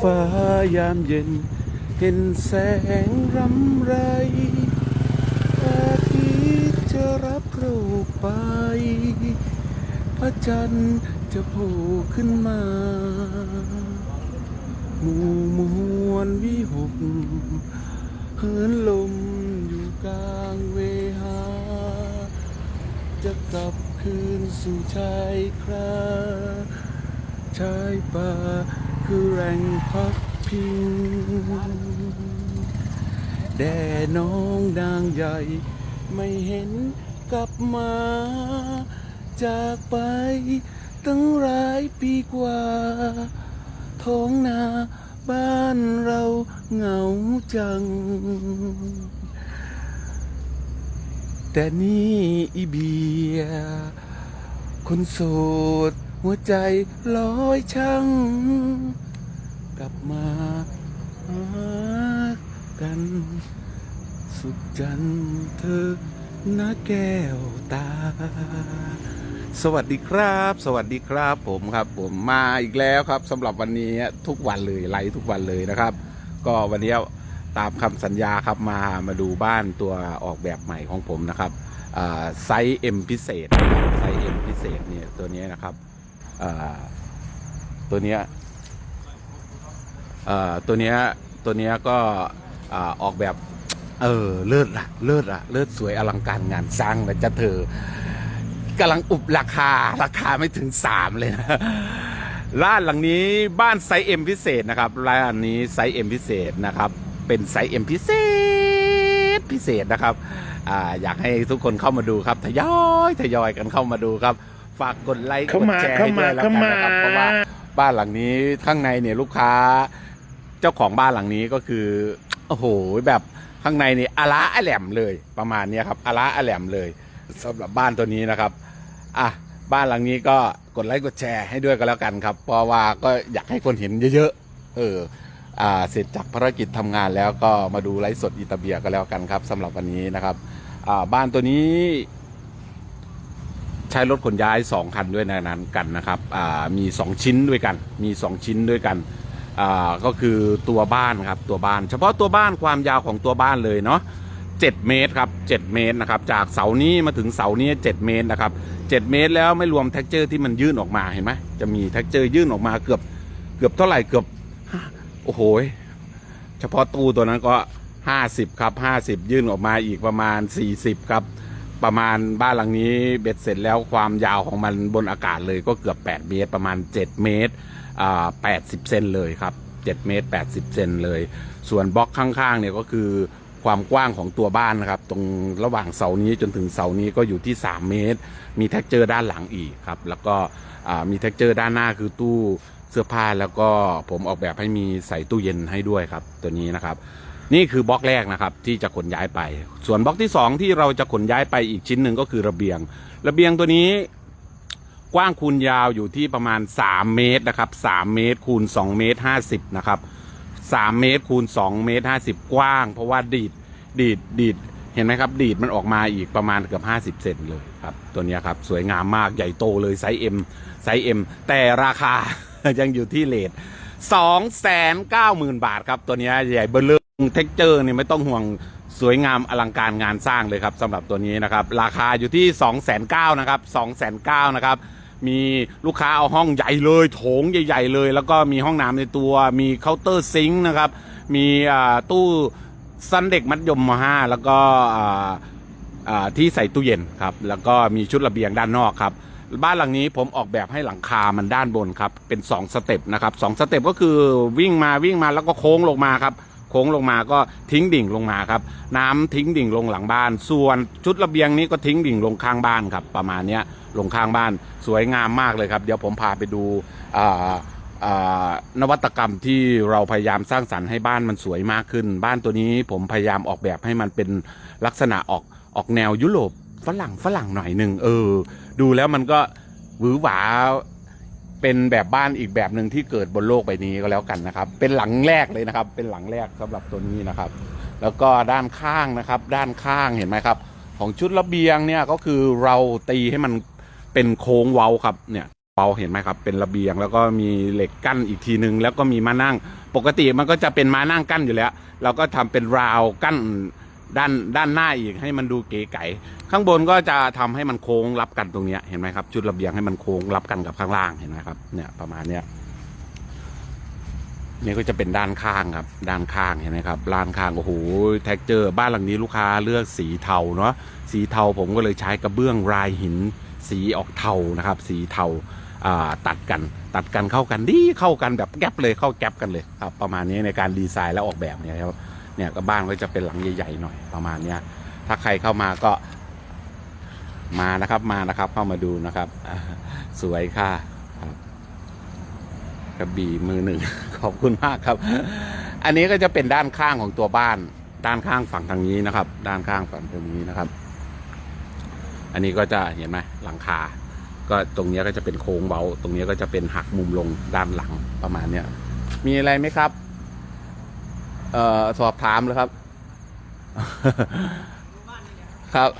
ฟ้ายามเย็น เห็นแสงรำไรอาทิตย์จะรับเราไป พระจันทร์จะโผล่ขึ้นมาหมู่มวลวิหกเหินลมอยู่กลางเวหา จะกลับคืนสู่ชายคราชายป่า คือแรงพักพิงแด่น้องนางใหญ่ ไม่เห็นกลับมา จากไปตั้งหลายปีกว่า ท้องนาบ้านเราเหงาจัง แต่นี่อีเบีย คนโสด หัวใจลอยช่างกลับมาหากัน สุขจันทร์เธอนะแก้วตา สวัสดีครับ สวัสดีครับผมครับผมมาอีกแล้วครับสำหรับวันนี้ทุกวันเลยไลฟ์ทุกวันเลยนะครับ ก็วันนี้ตามคำสัญญาครับมามาดูบ้านตัวออกแบบใหม่ของผมนะครับไซส์ M พิเศษไซส์ M พิเศษเนี่ยตัวนี้นะครับ ตัวเนี้ยตัวเนี้ยตัวเนี้ยก็อออกแบบเออเลิศละเลิศละเลิศสวยอลังการงานสร้างนะจ๊ะเธอกำลังอุบราคาราคาไม่ถึง3เลยนะร้านหลังนี้บ้านไซส์เอ็มพิเศษนะครับร้านนี้ไซส์เอ็มพิเศษนะครับ เป็นไซส์เอ็มพิเศษพิเศษนะครับออยากให้ทุกคนเข้ามาดูครับทยอยทยอยกันเข้ามาดูครับ ฝากกดไลค์กเข้าดมาแชร์ให้ด้วยแล้วกันนะครับเข้ามา เพราะว่าบ้านหลังนี้ข้างในเนี่ยลูกค้า เจ้าของบ้านหลังนี้ก็คือโอ้โหแบบข้างในนี่อาละอาแหลมเลยประมาณเนี้ยครับอาละอาแหลมเลยสำหรับบ้านตัวนี้นะครับอะบ้านหลังนี้ก็กดไลค์กดแชร์ให้ด้วยก็แล้วกันครับ เพราะว่าก็อยากให้คนเห็นเยอะๆเออ อ่าเสร็จจากภารกิจทำงานแล้วก็มาดูไลฟ์สดอิตาเบียก็แล้วกันครับสำหรับวันนี้นะครับอ่าบ้านตัวนี้ใช้รถขนย้าย 2 คันด้วยในนั้นกันนะครับมี 2 ชิ้นด้วยกัน มี 2 ชิ้นด้วยกันก็คือตัวบ้านครับตัวบ้าน เฉพาะตัวบ้านความยาวของตัวบ้านเลยเนาะ7 เมตรครับ 7 เมตรนะครับ จากเสานี้มาถึงเสานี้ 7 เมตรนะครับ 7 เมตรแล้วไม่รวมแท็กเจอร์ที่มันยื่นออกมาเห็นไหมจะมีแท็กเจอร์ยื่นออกมาเกือบเกือบเท่าไหร่เกือบโอ้โหเฉพาะตู้ตัวนั้นก็ 50 ครับ 50 ยื่นออกมาอีกประมาณ 40 ครับ ประมาณบ้านหลังนี้เบ็ดเสร็จแล้วความยาวของมันบนอากาศเลยก็เกือบ 8 เมตร ประมาณ 7 เมตรอ่า80เซนเลยครับ 7 เมตร 80 เซนเลย ส่วนบล็อกข้างๆเนี่ยก็คือความกว้างของตัวบ้านนะครับ ตรงระหว่างเสานี้จนถึงเสานี้ก็อยู่ที่ 3 เมตร มีแท็กเจอร์ด้านหลังอีกครับ แล้วก็อ่ามีแท็กเจอร์ด้านหน้าคือตู้เสื้อผ้าแล้วก็ผมออกแบบให้มีใส่ตู้เย็นให้ด้วยครับ ตัวนี้นะครับ นี่คือบล็อกแรกนะครับที่จะขนย้ายไป ส่วนบล็อกที่สองที่เราจะขนย้ายไปอีกชิ้นหนึ่งก็คือระเบียง ระเบียงตัวนี้กว้างคูณยาวอยู่ที่ประมาณ 3 เมตรนะครับ3เมตรคูณ2เมตร50นะครับ3เมตรคูณ2เมตร50 กว้าง เพราะว่าดีดดีดดีดเห็นไหมครับ ดีดมันออกมาอีกประมาณเกือบ50 เซนเลยครับ ตัวนี้ครับ สวยงามมากใหญ่โตเลยไซส์ M ไซส์ M แต่ราคายังอยู่ที่เลท2 9 0 0 0 0 บาทครับ ตัวนี้ใหญ่เบอร์เริ่ม เท็กเจอร์เนี่ยไม่ต้องห่วงสวยงามอลังการงานสร้างเลยครับสำหรับตัวนี้นะครับ ราคาอยู่ที่ 2 9 0 0 0นะครับ2 9 0 0 0นะครับ มีลูกค้าเอาห้องใหญ่เลยโถงใหญ่ ๆ เลย แล้วก็มีห้องน้ำในตัวมีเคาน์เตอร์ซิงค์นะครับ มีอ่าตู้ซันเด็กมัดยมมห้าแล้วก็อ่าที่ใส่ตู้เย็นครับ แล้วก็มีชุดระเบียงด้านนอกครับบ้านหลังนี้ผมออกแบบให้หลังคามันด้านบนครับเป็น 2 สเต็ปนะครับสองสเต็ปก็คือวิ่งมาวิ่งมาแล้วก็โค้งลงมาครับ ค้งลงมาก็ทิ้งดิ่งลงมาครับ น้ำทิ้งดิ่งลงหลังบ้าน ส่วนชุดระเบียงนี้ก็ทิ้งดิ่งลงข้างบ้านครับ ประมาณเนี้ยลงข้างบ้านสวยงามมากเลยครับ เดี๋ยวผมพาไปดูอ่านวัตกรรมที่เราพยายามสร้างสรรค์ให้บ้านมันสวยมากขึ้น บ้านตัวนี้ผมพยายามออกแบบให้มันเป็นลักษณะออกออกแนวยุโรปฝรั่งฝรั่งหน่อยหนึ่งเออ ดูแล้วมันก็หวือหวา เป็นแบบบ้านอีกแบบหนึ่งที่เกิดบนโลกใบนี้ก็แล้วกันนะครับ เป็นหลังแรกเลยนะครับ เป็นหลังแรกสำหรับตัวนี้นะครับ แล้วก็ด้านข้างนะครับ ด้านข้างเห็นไหมครับ ของชุดระเบียงเนี่ยก็คือเราตีให้มันเป็นโค้งเว้าครับเนี่ยเว้าเห็นไหมครับ เป็นระเบียงแล้วก็มีเหล็กกั้นอีกทีนึง แล้วก็มีมานั่ง ปกติมันก็จะเป็นมานั่งกั้นอยู่แล้ว เราก็ทำเป็นราวกั้น ด้านด้านหน้าอีกให้มันดูเก๋ไก๋ข้างบนก็จะทำให้มันโค้งรับกันตรงนี้เห็นไหมครับชุดระเบียงให้มันโค้งรับกันกับข้างล่างเห็นไหมครับเนี่ยประมาณเนี้ยนี่ก็จะเป็นด้านข้างครับ ด้านข้างเห็นไหมครับด้านข้างโอ้โหแท็กเจอร์ บ้านหลังนี้ลูกค้าเลือกสีเทาเนาะสีเทาผมก็เลยใช้กระเบื้องลายหิน สีออกเทานะครับ สีเทาตัดกัน ตัดกันเข้ากันดีเข้ากันแบบแก๊ปเลยเข้าแก๊ปกันเลยครับประมาณนี้ในการดีไซน์และออกแบบเนี่ยครับ เนี่ยก็บ้านก็จะเป็นหลังใหญ่ๆหน่อยประมาณเนี้ยถ้าใครเข้ามาก็มานะครับมานะครับเข้ามาดูนะครับสวยค่ะกระบี่มือหนึ่ง ขอบคุณมากครับ อันนี้ก็จะเป็นด้านข้างของตัวบ้าน ด้านข้างฝั่งทางนี้นะครับ ด้านข้างฝั่งทางนี้นะครับ อันนี้ก็จะเห็นไหมหลังคา ก็ตรงนี้ก็จะเป็นโค้งเบา ตรงนี้ก็จะเป็นหักมุมลงด้านหลังประมาณเนี้ยมีอะไรไหมครับ ออสอบถามเลยครับ ครับ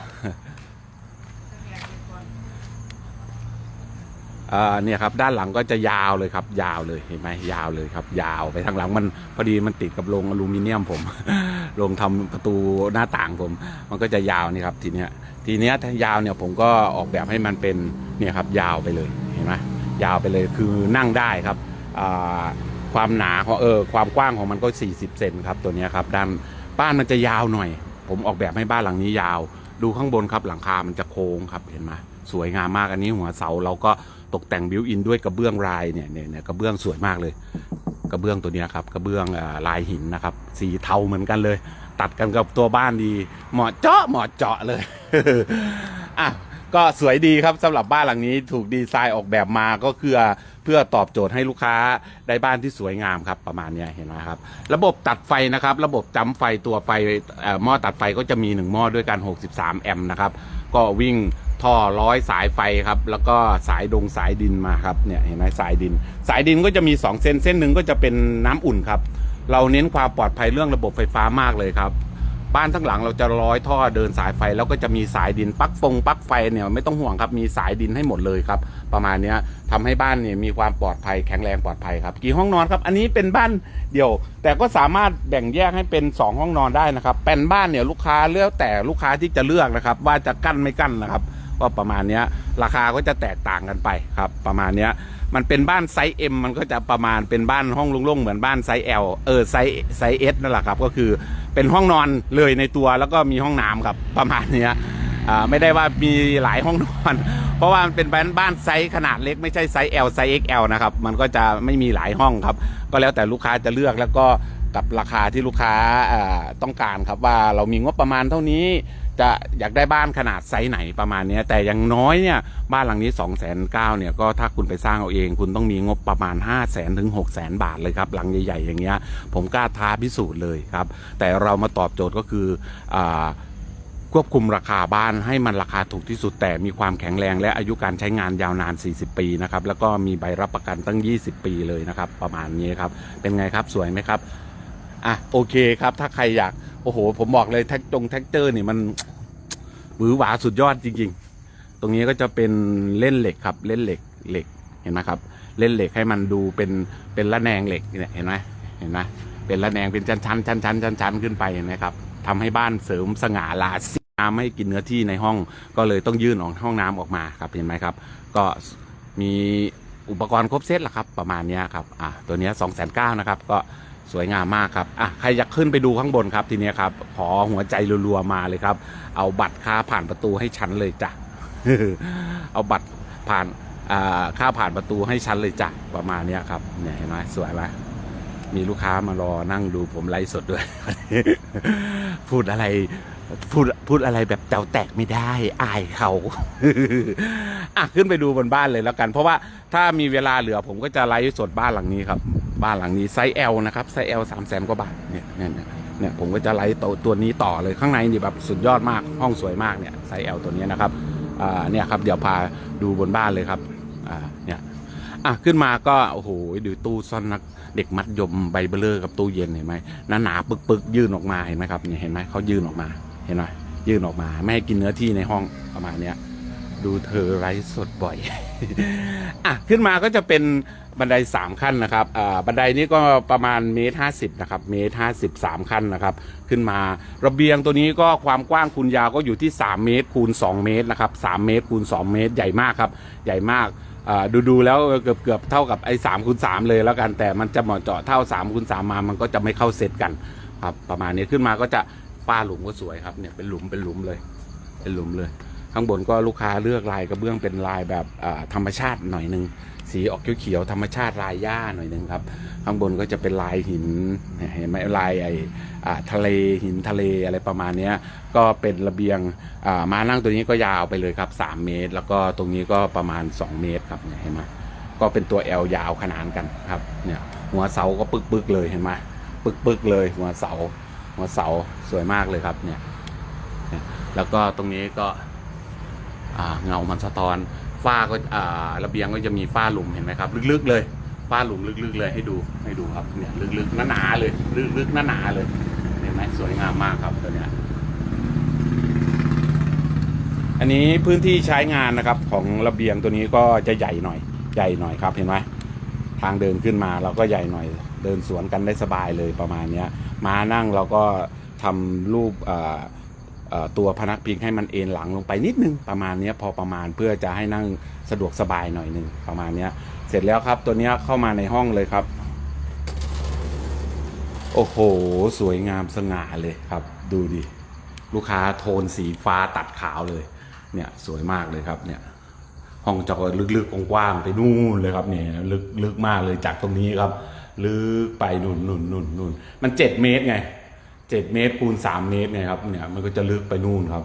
อ่าเนี่ยครับด้านหลังก็จะยาวเลยครับ ยาวเลยเห็นไหมยาวเลยครับ ยาวไปทางหลังมันพอดีมันติดกับโรงอลูมิเนียมผมโรงทำประตูหน้าต่างผม มันก็จะยาวนี่ครับ ทีเนี้ยทีเนี้ยถ้ายาวเนี่ยผมก็ออกแบบให้มันเป็นเนี่ยครับ ยาวไปเลยเห็นไหมยาวไปเลยคือนั่งได้ครับอ่า ความหนาของเออความกว้างของมันก็ 40 เซนครับตัวนี้ครับด้านบ้านมันจะยาวหน่อย ผมออกแบบให้บ้านหลังนี้ยาว ดูข้างบนครับหลังคามันจะโค้งครับเห็นไหมสวยงามมากอันนี้หัวเสาเราก็ตกแต่งบิวอินด้วยกระเบื้องลายเนี่ยเนี่ยเนี่ยกระเบื้องสวยมากเลย กระเบื้องตัวนี้ครับกระเบื้องอลายหินนะครับ สีเทาเหมือนกันเลย ตัดกันกับตัวบ้านดี เหมาะเจาะเหมาะเจาะเลยอะก็สวยดีครับสำหรับบ้านหลังนี้ถูกดีไซน์ออกแบบมาก็คือ เพื่อตอบโจทย์ให้ลูกค้าได้บ้านที่สวยงามครับประมาณเนี้ยเห็นไหมครับ ระบบตัดไฟนะครับ ระบบจำไฟตัวไฟหม้อตัดไฟก็จะมีหนึ่งหม้อด้วยกัน 63 แอมป์นะครับ ก็วิ่งท่อร้อยสายไฟครับ แล้วก็สายดงสายดินมาครับเนี่ยเห็นไหมสายดิน สายดินก็จะมี 2 เส้นเส้นหนึ่งก็จะเป็นน้ำอุ่นครับ เราเน้นความปลอดภัยเรื่องระบบไฟฟ้ามากเลยครับ บ้านทั้งหลังเราจะร้อยท่อเดินสายไฟแล้วก็จะมีสายดินปักฟงปักไฟเนี่ยไม่ต้องห่วงครับมีสายดินให้หมดเลยครับ ประมาณนี้ยทำให้บ้านเนี่ยมีความปลอดภัยแข็งแรงปลอดภัยครับ กี่ห้องนอนครับ อันนี้เป็นบ้านเดี่ยว แต่ก็สามารถแบ่งแยกให้เป็น 2 ห้องนอนได้นะครับเป็นบ้านเนี่ยลูกค้าเลือกแต่ลูกค้าที่จะเลือกนะครับ ว่าจะกั้นไม่กั้นนะครับก็ประมาณนี้ราคาก็จะแตกต่างกันไปครับ ประมาณนี้ มันเป็นบ้านไซส์ M มันก็จะประมาณเป็นบ้านห้องโล่งๆเหมือนบ้านไซส์ L เออไซส์ไซส์ S นั่นแหละครับก็คือเป็นห้องนอนเลยในตัวแล้วก็มีห้องน้ำครับประมาณเนี้ยอ่าไม่ได้ว่ามีหลายห้องนอน เพราะว่ามันเป็นบ้านบ้านไซส์ขนาดเล็กไม่ใช่ไซส์ L ไซส์ XL นะครับมันก็จะไม่มีหลายห้องครับ ก็แล้วแต่ลูกค้าจะเลือกแล้วก็กับราคาที่ลูกค้าอ่าต้องการครับว่าเรามีงบประมาณเท่านี้ จะอยากได้บ้านขนาดไซส์ไหนประมาณนี้แต่อย่างน้อยเนี่ยบ้านหลังนี้2องแสนเเนี่ยก็ถ้าคุณไปสร้างเอาเอง คุณต้องมีงบประมาณ 5 0 0แสนถึง6 0แสนบาทเลยครับ หลังใหญ่ ๆ อย่างเงี้ยผมกล้าท้าพิสูจน์เลยครับ แต่เรามาตอบโจทย์ก็คืออควบคุมราคาบ้านให้มันราคาถูกที่สุดแต่มีความแข็งแรงและอายุการใช้งานยาวนาน 40 ปีนะครับแล้วก็มีใบรับประกันตั้ง 20 ปีเลยนะครับ ประมาณนี้ครับเป็นไงครับสวยไหมครับอะโอเคครับถ้าใครอยาก โอ้โห ผมบอกเลยแท็กจงแท็กเจอร์นี่มันหวือหวาสุดยอดจริง ๆ ตรงนี้ก็จะเป็นเล่นเหล็กครับ เล่นเหล็กเหล็กเห็นไหมครับ เล่นเหล็กให้มันดูเป็นเป็นระแนงเหล็กเนี่ยเห็นไหมเห็นไหมเป็นระแนงเป็นชั้นชั้นชั้นชั้นชั้นชั้นขึ้นไปเห็นไหมครับทำให้บ้านเสริมสง่าราศีน้ำไม่กินเนื้อที่ในห้อง ก็เลยต้องยื่นออกห้องน้ำออกมาครับเห็นไหมครับ ก็มีอุปกรณ์ครบเซตละครับ ประมาณนี้ครับอะตัวนี้สองแสนเก้านะครับก็ สวยงามมากครับอะใครอยากขึ้นไปดูข้างบนครับทีนี้ครับ ขอหัวใจรัวๆมาเลยครับ เอาบัตรค่าผ่านประตูให้ฉันเลยจ้ะเอาบัตรผ่านค่าผ่านประตูให้ฉันเลยจ้ะประมาณนี้ครับเนี่ยเห็นไหมสวยไหมมีลูกค้ามารอนั่งดูผมไลฟ์สดด้วย พูดอะไรพูดพูดอะไรแบบเจ้าแตกไม่ได้ อายเขาอะขึ้นไปดูบนบ้านเลยแล้วกัน เพราะว่าถ้ามีเวลาเหลือผมก็จะไลฟ์สดบ้านหลังนี้ครับ บ้านหลังนี้ไซส์ L นะครับไซส์ L สามแสนกว่าบาทเนี่ยเนี่ยเนี่ยผมก็จะไลฟ์ตัวตัวนี้ต่อเลยข้างในนี่แบบสุดยอดมากห้องสวยมากเนี่ยไซส์ L ตัวนี้นะครับอ่าเนี่ยครับเดี๋ยวพาดูบนบ้านเลยครับอ่าเนี่ยอะขึ้นมาก็โอ้โหดูตู้ซ่อนนักเด็กมัดยมใบเบลเลอร์กับตู้เย็นเห็นไหมหนาหนาๆปึกปึกๆยื่นออกมาเห็นไหมครับเนี่ยเห็นไหมเขายื่นออกมาเห็นไหมยื่นออกมา ไม่ให้กินเนื้อที่ในห้องประมาณเนี้ย ดูเธอไร้สดบ่อย อะ ขึ้นมาก็จะเป็นบันไดสามขั้นนะครับอ่าบันไดนี้ก็ประมาณเมตรห้าสิบนะครับ เมตรห้าสิบสามขั้นนะครับ ขึ้นมาระเบียงตัวนี้ก็ความกว้างคูณยาวก็อยู่ที่ 3 เมตรคูณ 2 เมตรนะครับ3เมตรคูณ 2 เมตรใหญ่มากครับ ใหญ่มากดูดูๆแล้วเกือบเกือบเท่ากับไอ้สามคูณสามเลยแล้วกันแต่มันจะเหมาะเจาะเท่า3คูณสามมามันก็จะไม่เข้าเซตกันครับประมาณนี้ขึ้นมาก็จะฝ้าหลุมก็สวยครับเนี่ยเป็นหลุมเป็นหลุมเลย เป็นหลุมเลย ข้างบนก็ลูกค้าเลือกลายกระเบื้องเป็นลายแบบธรรมชาติหน่อยหนึงสีออกเขียวๆธรรมชาติลายหญ้าหน่อยหนึงครับ ข้างบนก็จะเป็นลายหินเห็นไหมลายไอทะเลหินทะเลอะไรประมาณนี้ก็เป็นระเบียงอ่ามานั่งตัวนี้ก็ยาวไปเลยครับ 3 เมตร แล้วก็ตรงนี้ก็ประมาณ 2 เมตรครับเห็นไหมก็เป็นตัว L ยาวขนานกันครับเนี่ยหัวเสาก็ปึกๆเลยเห็นไหมปึกๆเลยหัวเสาหัวเสาสวยมากเลยครับเนี่ยแล้วก็ตรงนี้ก็ เงามันสะท้อนฝ้าก็ระเบียงก็จะมีฝ้าหลุมเห็นไหมครับ ลึกๆเลยฝ้าหลุมลึกๆเลยให้ดูให้ดูครับเนี่ยลึกๆหนาๆเลยลึกๆหนาๆเลยเห็นไหมสวยงามมากครับตัวเนี้ยอันนี้พื้นที่ใช้งานนะครับของระเบียงตัวนี้ก็จะใหญ่หน่อยใหญ่หน่อยครับเห็นไหมทางเดินขึ้นมาเราก็ใหญ่หน่อยเดินสวนกันได้สบายเลยประมาณเนี้ยมานั่งเราก็ทำรูปอ่า ตัวพนักพิงให้มันเอนหลังลงไปนิดนึงประมาณนี้พอประมาณเพื่อจะให้นั่งสะดวกสบายหน่อยนึงประมาณนี้เสร็จแล้วครับตัวนี้เข้ามาในห้องเลยครับ โอ้โห สวยงามสง่าเลยครับ ดูดิลูกค้าโทนสีฟ้าตัดขาวเลย เนี่ยสวยมากเลยครับเนี่ยห้องจอลึกๆกว้างๆไปนู่นเลยครับเนี่ยลึกลึกมากเลยจากตรงนี้ครับ ลึกไปนู่นนู่นนู่นนู่นมันเจ็ดเมตรไง เจ็ดเมตรคูณสามเมตรไงครับเนี่ยมันก็จะลึกไปนู่นครับ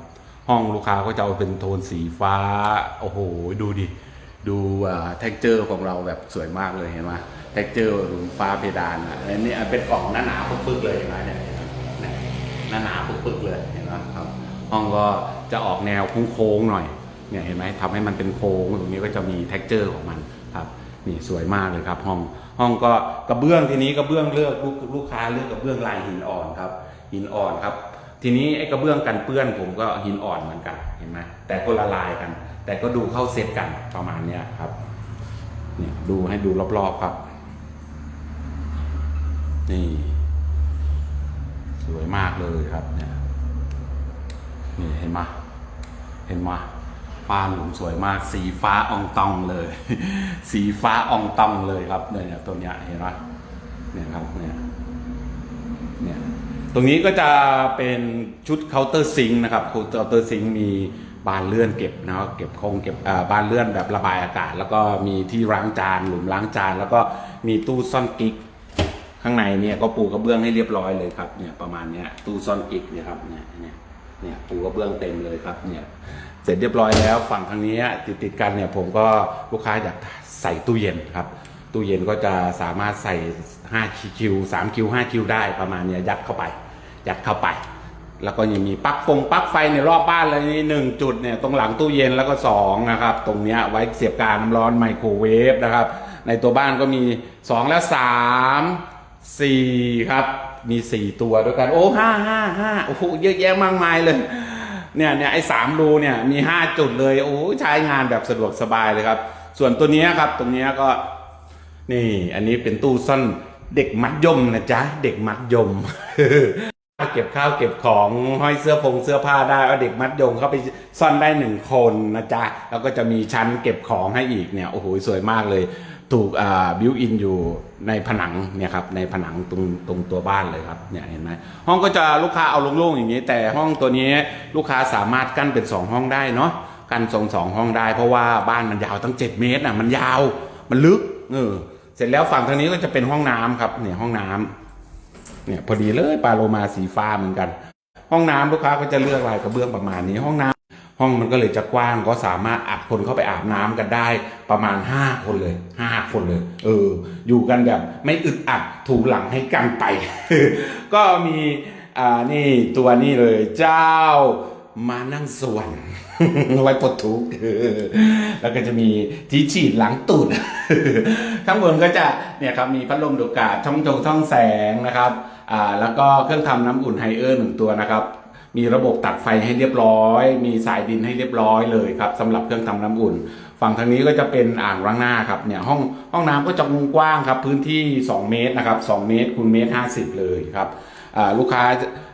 ห้องลูกค้าก็จะเอาเป็นโทนสีฟ้า โอ้โห ดูดิ ดูอ่าเท็กเจอร์ของเราแบบสวยมากเลยเห็นไหมเท็กเจอร์หลุมฟ้าเพดานอะอันนี้เป็นกล่องหนาๆปึกๆเลยเห็นไหมเนี่ยเนี่ยหนาๆปึกๆเลยเห็นไหมครับ ห้องก็จะออกแนวโค้งๆหน่อยเนี่ยเห็นไหมทำให้มันเป็นโค้งตรงนี้ก็จะมี t e x t อร์ของมันครับนี่สวยมากเลยครับห้องห้องก็กระเบื้องทีนี้กระเบื้องเลือกลูกลูกค้าเลือกกระเบื้องลายหินอ่อนครับ หินอ่อนครับ ทีนี้ไอ้กระเบื้องกันเปื้อนผมก็หินอ่อนเหมือนกันเห็นไหมแต่คนละลายกัน แต่ก็ดูเข้าเซตกันประมาณเนี้ยครับเนี่ยดูให้ดูรอบๆครับ นี่ สวยมากเลยครับเนี่ยนี่เห็นไหมเห็นไหมฟ้าหลุมสวยมาก สีฟ้าอองตองเลย สีฟ้าอองตองเลยครับเนี่ยตัวเนี้ยเห็นไหมเนี่ยครับเนี่ย ตรงนี้ก็จะเป็นชุดเคาน์เตอร์ซิงค์นะครับเคาน์เตอร์ซิงค์มีบานเลื่อนเก็บนะครับเก็บคงเก็บบานเลื่อนแบบระบายอากาศ แล้วก็มีที่ล้างจานหลุมล้างจาน แล้วก็มีตู้ซ่อนกิ๊กข้างในเนี่ยก็ปูกระเบื้องให้เรียบร้อยเลยครับเนี่ยประมาณเนี้ยตู้ซ่อนกิ๊กเนี่ยครับเนี่ยเนี่ยเนี่ยปูกระเบื้องเต็มเลยครับเนี่ยเสร็จเรียบร้อยแล้วฝั่งทางนี้ติดติดกันเนี่ยผมก็ลูกค้าอยากใส่ตู้เย็นครับตู้เย็นก็จะสามารถใส่5คิว3คิว5คิวได้ประมาณเนี้ยยัดเข้าไป ยัดเข้าไป แล้วก็ยังมีปลั๊กฟงปลั๊กไฟในรอบบ้านเลยนี่หนึ่งจุดเนี่ยตรงหลังตู้เย็นแล้วก็สองนะครับตรงเนี้ยไว้เสียบการน้ำร้อนไมโครเวฟนะครับในตัวบ้านก็มีสองและสามสี่ครับ มีสี่ตัวด้วยกัน โอ้ห้าห้าห้าโอ้โหเยอะแยะมากมายเลยเนี่ยเนี่ยไอ้สามรูเนี่ยมีห้าจุดเลยโอ้ใช้งานแบบสะดวกสบายเลยครับ ส่วนตัวนี้ครับตรงนี้ก็นี่อันนี้เป็นตู้ซ่อนเด็กมัดยมนะจ๊ะ เด็กมัดยม เก็บข้าวเก็บของห้อยเสื้อผงเสื้อผ้าได้เอาเด็กมัดยมเข้าไปซ่อนได้หนึ่งคนนะจ๊ะแล้วก็จะมีชั้นเก็บของให้อีกเนี่ยโอ้โหสวยมากเลย ถูกอ่าบิวอินอยู่ในผนังเนี่ยครับในผนังตรงตรงตัวบ้านเลยครับเนี่ยเห็นไหมห้องก็จะลูกค้าเอาโล่งๆอย่างนี้ แต่ห้องตัวนี้ลูกค้าสามารถกั้นเป็นสองห้องได้เนาะกั้นทรงสองห้องได้เพราะว่าบ้านมันยาวตั้ง 7 เมตรอะมันยาวมันลึกเออเสร็จแล้วฝั่งทางนี้ก็จะเป็นห้องน้ำครับเนี่ยห้องน้ำ เนี่ยพอดีเลยปลาโลมาสีฟ้าเหมือนกัน ห้องน้ำลูกค้าก็จะเลือกลายกระเบื้องประมาณนี้ห้องน้ำห้องมันก็เลยจะกว้างก็สามารถอัดคนเข้าไปอาบน้ำกันได้ประมาณ 5 คนเลย5คนเลย เออ อยู่กันแบบไม่อึดอัดถูกหลังให้กันไป ก็มีอ่านี่ตัวนี้เลยเจ้ามานั่งสวรรค์ ไว้ปลดทุกข์แล้วก็จะมีที่ฉีดหลังตูด ข้างบนก็จะเนี่ยครับมีพัดลมดูดอากาศช่องจงช่องแสงนะครับอ่าแล้วก็เครื่องทำน้ำอุ่นไฮเออร์หนึ่งตัวนะครับมีระบบตัดไฟให้เรียบร้อย มีสายดินให้เรียบร้อยเลยครับสำหรับเครื่องทำน้ำอุ่น ฝั่งทางนี้ก็จะเป็นอ่างล้างหน้าครับเนี่ยห้องห้องน้ำก็จะกว้างครับพื้นที่ 2 เมตรนะครับ2เมตรคูณเมตร 50 เลยครับลูกค้า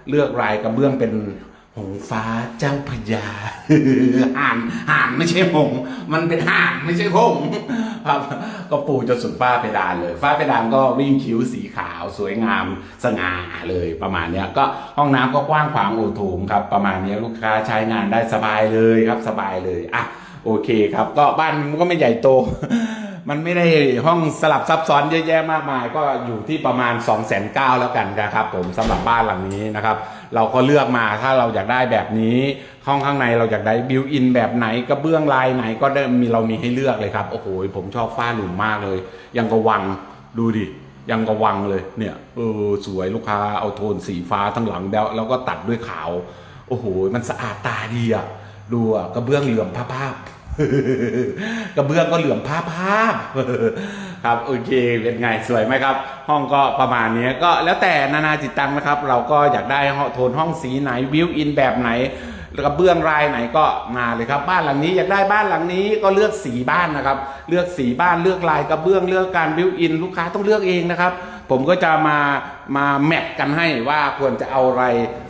เลือกลายกระเบื้องเป็น หงฟ้าเจ้าพระยาห่านห่านไม่ใช่หง มันเป็นห่านไม่ใช่หงครับก็ปูจนสุดฝ้าเพดานเลยฝ้าเพดานก็วิ่งคิ้วสีขาวสวยงามสง่าเลยประมาณเนี้ยก็ห้องน้ำก็กว้างขวางโอโถงครับ ประมาณเนี้ยลูกค้าใช้งานได้สบายเลยครับสบายเลยอะโอเคครับ ก็บ้านมันก็ไม่ใหญ่โต มันไม่ได้ห้องสลับซับซ้อนเยอะแยะมากมาย ก็อยู่ที่ประมาณ 2 9 0 0 0แล้วกันนะครับ ผมสำหรับบ้านหลังนี้นะครับ เราก็เลือกมาถ้าเราอยากได้แบบนี้ห้องข้างในเราอยากได้บิวอินแบบไหนกระเบื้องลายไหนก็ได้มีเรามีให้เลือกเลยครับ โอ้โหผมชอบฝ้าหลุมมากเลย ยังกระวังดูดิยังกระวังเลยเนี่ยเออสวยลูกค้าเอาโทนสีฟ้าทั้งหลังแล้วแล้วก็ตัดด้วยขาว โอ้โหมันสะอาดตาดีอะดูอะกระเบื้องเหลื่อมผ้าภาพ กระเบื้องก็เหลื่อมผ้าภาพครับโอเคเป็นไงสวยไหมครับ ห้องก็ประมาณนี้ก็แล้วแต่นานาจิตตังนะครับ เราก็อยากได้โทนห้องสีไหนวิวอินแบบไหนกระเบื้องรายไหนก็มาเลยครับ บ้านหลังนี้อยากได้บ้านหลังนี้ก็เลือกสีบ้านนะครับ เลือกสีบ้านเลือกลายกระเบื้องเลือกการวิวอิน ลูกค้าต้องเลือกเองนะครับ ผมก็จะมามาแมทกันให้ว่าควรจะเอาอะไร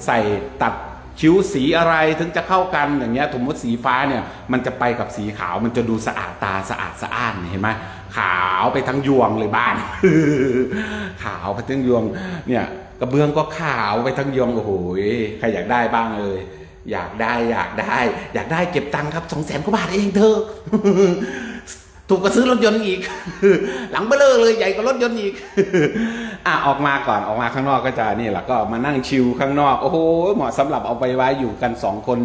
ใส่ตัด คิ้วสีอะไรถึงจะเข้ากันอย่างเงี้ยสมมติสีฟ้าเนี่ยมันจะไปกับสีขาวมันจะดูสะอาดตาสะอาดสะอ้านเห็นไหมขาวไปทั้งยวงเลยบ้าน ขาวไปทั้งยวงเนี่ยกระเบื้องก็ขาวไปทั้งยวงโอ้โหใครอยากได้บ้างเลยอยากได้อยากได้ อยากได้เก็บตังค์ครับสองแสนกว่าบาทเองเธอถูกก็ซื้อรถยนต์อีก หลังเบลอเลยใหญ่กว่ารถยนต์อีก อะออกมาก่อนออกมาข้างนอกก็จะนี่แหละก็มานั่งชิลข้างนอก โอ้โหเหมาะสำหรับเอาไปไว้อยู่กันสองคน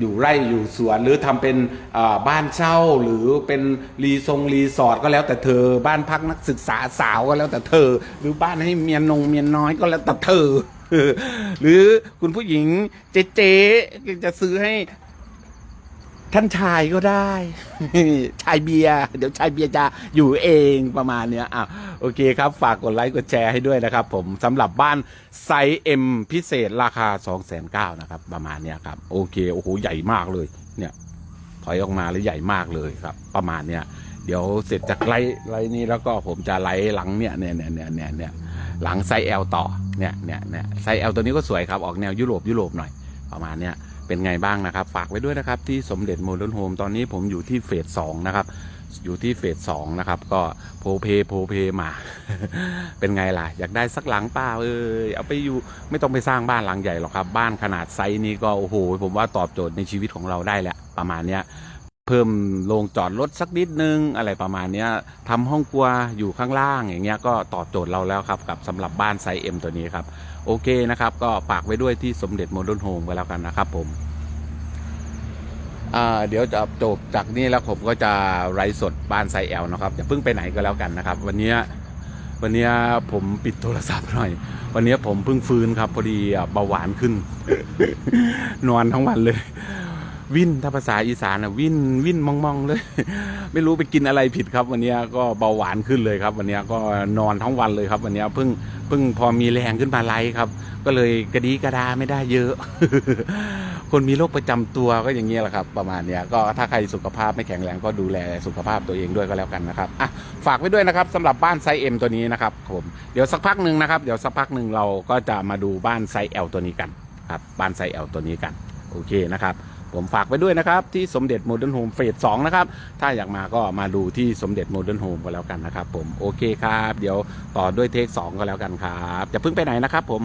อยู่ไร่อยู่สวนหรือทำเป็นบ้านเช่าหรือเป็นรีทรงรีสอร์ทก็แล้วแต่เธอ บ้านพักนักศึกษาสาวก็แล้วแต่เธอ หรือบ้านให้เมียนงเมียน้อยก็แล้วแต่เธอ หรือคุณผู้หญิงเจ๊จะซื้อให้ท่านชายก็ได้ ชายเบียร์เดี๋ยวชายเบียร์จะอยู่เองประมาณเนี้ยอะ โอเคครับ ฝากกดไลค์กดแชร์ให้ด้วยนะครับ ผมสำหรับบ้านไซส์เอ็มพิเศษราคา 2 9 0 0 0นะครับ ประมาณเนี้ยครับ โอเค โอ้โห ใหญ่มากเลย เนี่ย ถอยออกมาแล้วใหญ่มากเลยครับ ประมาณเนี้ย เดี๋ยวเสร็จจากไลฟ์ไลฟ์นี้แล้วก็ผมจะไลฟ์หลังเนี่ยเนี่ยเนี่ยเนี่ยเนี่ยเนี่ยหลังไซส์ L ต่อ เนี่ยเนี่ยเนี่ยไซส์ L ตัวนี้ก็สวยครับ ออกแนวยุโรปยุโรปหน่อย ประมาณเนี้ย เป็นไงบ้างนะครับ ฝากไว้ด้วยนะครับที่สมเด็จโมเดิร์นโฮม ตอนนี้ผมอยู่ที่เฟสสองนะครับ อยู่ที่เฟสสองนะครับ ก็โพเพโพเพมา เป็นไงล่ะ อยากได้สักหลังป้าเอ้ยเอาไปอยู่ไม่ต้องไปสร้างบ้านหลังใหญ่หรอกครับ บ้านขนาดไซส์นี้ก็โอ้โหผมว่าตอบโจทย์ในชีวิตของเราได้แหละประมาณเนี้ยเพิ่มโรงจอดรถสักนิดนึงอะไรประมาณนี้ทำห้องครัวอยู่ข้างล่างอย่างเงี้ยก็ตอบโจทย์เราแล้วครับกับสำหรับบ้านไซส์ M ตัวนี้ครับ โอเคนะครับ ก็ฝากไว้ด้วยที่สมเด็จโมเดิร์นโฮมไปแล้วกันนะครับผม เดี๋ยวจะจบจากนี้แล้วผมก็จะไลฟ์สดบ้านไซแอลนะครับอย่าเพิ่งไปไหนก็แล้วกันนะครับ วันนี้วันนี้ผมปิดโทรศัพท์หน่อย วันนี้ผมเพิ่งฟื้นครับ พอดีเบาหวานขึ้น นอนทั้งวันเลย วินถ้าภาษาอีสานอะวินวินมองมองเลย ไม่รู้ไปกินอะไรผิดครับ วันนี้ก็เบาหวานขึ้นเลยครับ วันนี้ก็นอนทั้งวันเลยครับ วันนี้เพิ่งเพิ่งพอมีแรงขึ้นมาไลฟ์ครับ ก็เลยกระดีกระดาไม่ได้เยอะ คนมีโรคประจำตัวก็อย่างเงี้ยแหละครับ ประมาณเนี้ยก็ถ้าใครสุขภาพไม่แข็งแรงก็ดูแลสุขภาพตัวเองด้วยก็แล้วกันนะครับอะฝากไว้ด้วยนะครับสำหรับบ้านไซส์ M ตัวนี้นะครับผมเดี๋ยวสักพักหนึ่งนะครับเดี๋ยวสักพักหนึ่งเราก็จะมาดูบ้านไซส์ L ตัวนี้กันครับบ้านไซส์ L ตัวนี้กัน โอเคนะครับ ผมฝากไปด้วยนะครับ ที่สมเด็จโมเดิร์นโฮมเฟสสองนะครับ ถ้าอยากมาก็มาดูที่สมเด็จโมเดิร์นโฮมก็แล้วกันนะครับผมโอเคครับ เดี๋ยวต่อด้วยเทคสองก็แล้วกันครับอย่าเพิ่งไปไหนนะครับผม